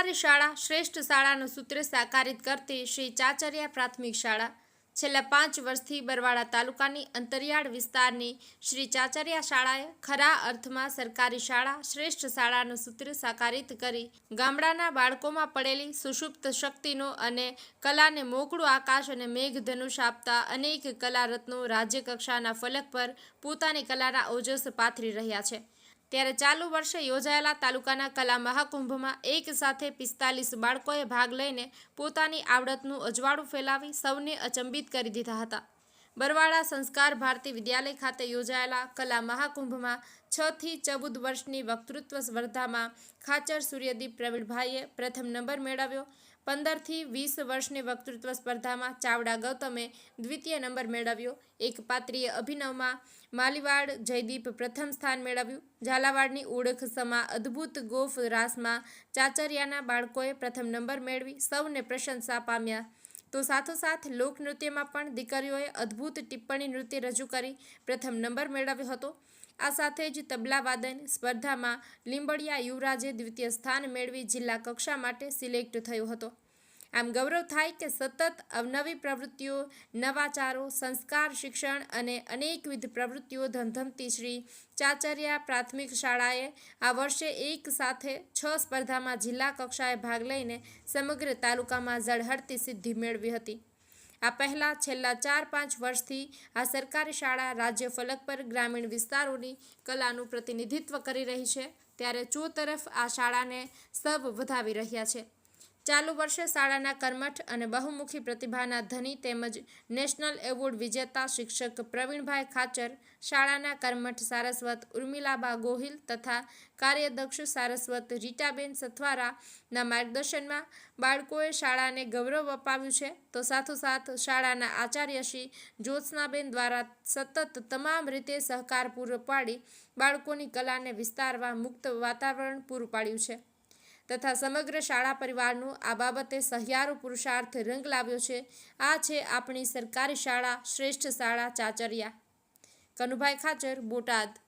સરકારી શાળા શ્રેષ્ઠ શાળાનું સૂત્ર સાકારિત કરતી શ્રી ચાચરિયા પ્રાથમિક શાળા. છેલ્લા પાંચ વર્ષથી બરવાડા તાલુકાની અંતરિયાળ વિસ્તારની શ્રી ચાચરિયા શાળાએ ખરા અર્થમાં સરકારી શાળા શ્રેષ્ઠ શાળાનું સૂત્ર સાકારિત કરી ગામડાના બાળકોમાં પડેલી સુષુપ્ત શક્તિનો અને કલાને મોકળું આકાશ અને મેઘધનુષ આપતા અનેક કલા રત્નો રાજ્યકક્ષાના ફલક પર પોતાની કલાના ઓજસ પાથરી રહ્યા છે. ત્યારે ચાલુ વર્ષે યોજાયેલા તાલુકાના કલા મહાકુંભમાં એક સાથે પિસ્તાલીસ બાળકોએ ભાગ લઈને પોતાની આવડતનું અજવાળું ફેલાવી સૌને અચંબિત કરી દીધા હતા. બરવાડા સંસ્કાર ભારતી વિદ્યાલય ખાતે યોજાયેલા કલા મહાકુંભમાં છ થી ચૌદ વર્ષની વક્તૃત્વ સ્પર્ધામાં ખાચર સૂર્યદીપ પ્રવીણભાઈએ પ્રથમ નંબર મેળવ્યો. પંદરથી વીસ વર્ષની વક્તૃત્વ સ્પર્ધામાં ચાવડા ગૌતમે દ્વિતીય નંબર મેળવ્યો. એક પાત્રીય અભિનવમાં માલીવાડ જયદીપ પ્રથમ સ્થાન મેળવ્યું. ઝાલાવાડની ઓળખ સમા અદ્ભુત ગોફ રાસમાં ચાચરિયાના બાળકોએ પ્રથમ નંબર મેળવી. સૌને પ્રશંસા પામ્યા તો સાથોસાથ લોકનૃત્યમાં પણ દીકરીઓએ અદ્ભુત ટિપ્પણી નૃત્ય રજૂ કરી પ્રથમ નંબર મેળવ્યો હતો. આ સાથે જ તબલાવાદન સ્પર્ધામાં લીંબડિયા યુવરાજે દ્વિતીય સ્થાન મેળવી જિલ્લા કક્ષા માટે સિલેક્ટ થયો હતો. આમ ગૌરવ થાય કે સતત અવનવી પ્રવૃત્તિઓ નવાચારો સંસ્કાર, શિક્ષણ અને અનેકવિધ પ્રવૃત્તિઓ ધમધમતી શ્રી ચાચરિયા પ્રાથમિક શાળાએ આ વર્ષે એક સાથે છ સ્પર્ધામાં જિલ્લા કક્ષાએ ભાગ લઈને સમગ્ર તાલુકામાં ઝળહળતી સિદ્ધિ મેળવી હતી. આ પહેલાં છેલ્લા ચાર પાંચ વર્ષથી આ સરકારી શાળા રાજ્ય ફલક પર ગ્રામીણ વિસ્તારોની કલાનું પ્રતિનિધિત્વ કરી રહી છે, ત્યારે ચો તરફ આ શાળાને સબ વધાવી રહ્યા છે. ચાલુ વર્ષે શાળાના કર્મઠ અને બહુમુખી પ્રતિભાના ધની તેમજ નેશનલ એવોર્ડ વિજેતા શિક્ષક પ્રવીણભાઈ ખાચર, શાળાના કર્મઠ સારસ્વત ઉર્મિલાબા ગોહિલ તથા કાર્યદક્ષ સારસ્વત રીટાબેન સથવારાના માર્ગદર્શનમાં બાળકોએ શાળાને ગૌરવ અપાવ્યું છે. તો સાથોસાથ શાળાના આચાર્ય જ્યોત્સનાબેન દ્વારા સતત તમામ રીતે સહકાર પૂરો પાડી બાળકોની કલાને વિસ્તારવા મુક્ત વાતાવરણ પૂરું પાડ્યું છે. તથા સમગ્ર શાળા પરિવારનું આ બાબતે સહિયારો પુરુષાર્થ રંગ લાવ્યો છે. આ છે આપણી સરકારી શાળા, શ્રેષ્ઠ શાળા ચાચરિયા. કનુભાઈ ખાચર, બોટાદ.